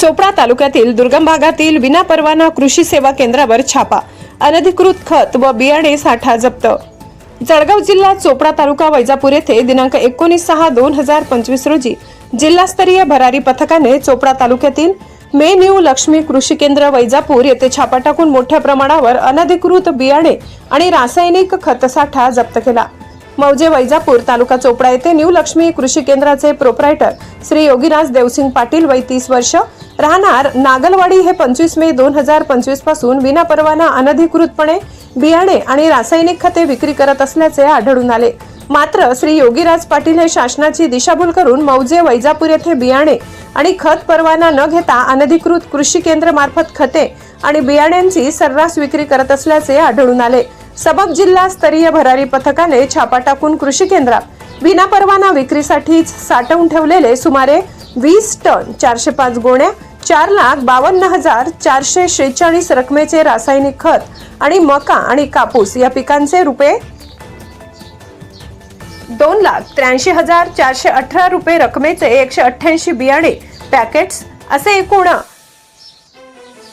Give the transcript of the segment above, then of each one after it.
चोपडा तालुक्यातील दुर्गम भागातील विनापरवाना कृषी सेवा केंद्रावर छापा अनधिकृत खत व बियाणे साठा जप्त. जळगाव जिल्हा चोपडा तालुका वैजापूर येथे दिनांक एकोणीस सहा दोन हजार पंचवीस रोजी जिल्हास्तरीय भरारी पथकाने चोपडा तालुक्यातील मे न्यू लक्ष्मी कृषी केंद्र वैजापूर येथे छापा टाकून मोठ्या प्रमाणावर अनधिकृत बियाणे आणि रासायनिक खतसाठा जप्त केला. मौजे वैजापूर तालुका चोपडा येथे न्यू लक्ष्मी कृषी केंद्राचे प्रोप्रायटर श्री योगीराज देवसिंग पाटील वय तीस वर्ष. राहणार नागलवाडी हे पंचवीस मे दोन हजार पंचवीसपासून विनापरवाना अनधिकृतपणे बियाणे आणि रासायनिक खते विक्री करत असल्याचे आढळून आले. मात्र श्री योगीराज पाटील हे शासनाची दिशाभूल करून मौजे वैजापूर येथे बियाणे आणि खत परवाना न घेता अनधिकृत कृषी केंद्र मार्फत खते आणि बियाण्यांची सर्रास विक्री करत असल्याचे आढळून आले. सबब जिल्हा स्तरीय भरारी पथकाने छापा टाकून कृषी केंद्रात विनापरवाना विक्रीसाठी साठवून ठेवलेले सुमारे वीस टन चारशे पाच गोण्या चार लाख बावन्न हजार चारशे शेहेचाळीस रकमेचे रासायनिक खत आणि मका आणि कापूस या पिकांचे रुपये दोन लाख त्र्याऐंशी हजार चारशे अठरा रुपये रकमेचे एकशे अठ्ठ्याऐंशी बियाणे पॅकेट्स असे एकूण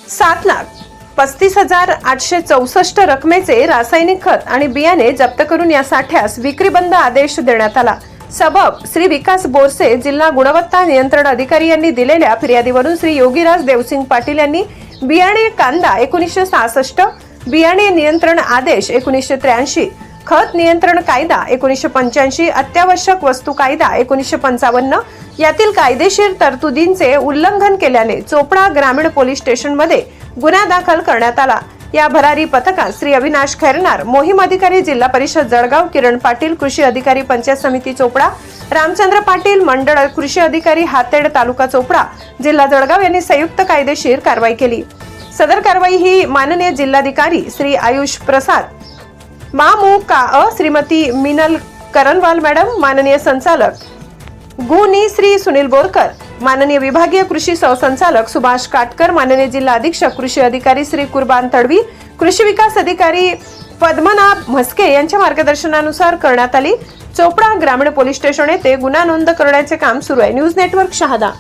सात लाख पस्तीस हजार आठशे चौसष्ट रकमेचे रासायनिक खत आणि बियाणे जप्त करून या साठ्यास विक्रीबंद आदेश देण्यात आला. सबब श्री विकास बोरसे जिल्हा गुणवत्ता नियंत्रण अधिकारी यांनी दिलेल्या फिर्यादीवरून श्री योगीराज देवसिंग पाटील यांनी बियाणे कांदा एकोणीसशे सहासष्ट बियाणे नियंत्रण आदेश एकोणीसशे त्र्याऐंशी खत नियंत्रण कायदा एकोणीसशे पंच्याऐंशी अत्यावश्यक वस्तू कायदा एकोणीसशे पंचावन्न यातील कायदेशीर तरतुदींचे उल्लंघन केल्याने चोपडा ग्रामीण पोलीस स्टेशनमध्ये गुन्हा दाखल करण्यात आला. या भरारी पथकात श्री अविनाश खैरनार मोहीम अधिकारी जिल्हा परिषद जळगाव किरण पाटील कृषी अधिकारी पंचायत समिती चोपडा रामचंद्र पाटील मंडळ कृषी अधिकारी हातेड तालुका चोपडा जिल्हा जळगाव यांनी संयुक्त कायदेशीर कारवाई केली. सदर कारवाई ही माननीय जिल्हाधिकारी श्री आयुष प्रसाद मामू का अ श्रीमती मिनल करणवाल मॅडम माननीय संचालक गुनी श्री सुनील बोरकर माननीय विभागीय कृषी सहसंचालक सुभाष काटकर माननीय जिल्हा अधीक्षक कृषी अधिकारी श्री कुर्बान तडवी कृषी विकास अधिकारी पद्मनाभ म्हस्के यांच्या मार्गदर्शनानुसार करण्यात आली. चोपडा ग्रामीण पोलीस स्टेशन येथे गुन्हा नोंद करण्याचे काम सुरू आहे. News network Shahada.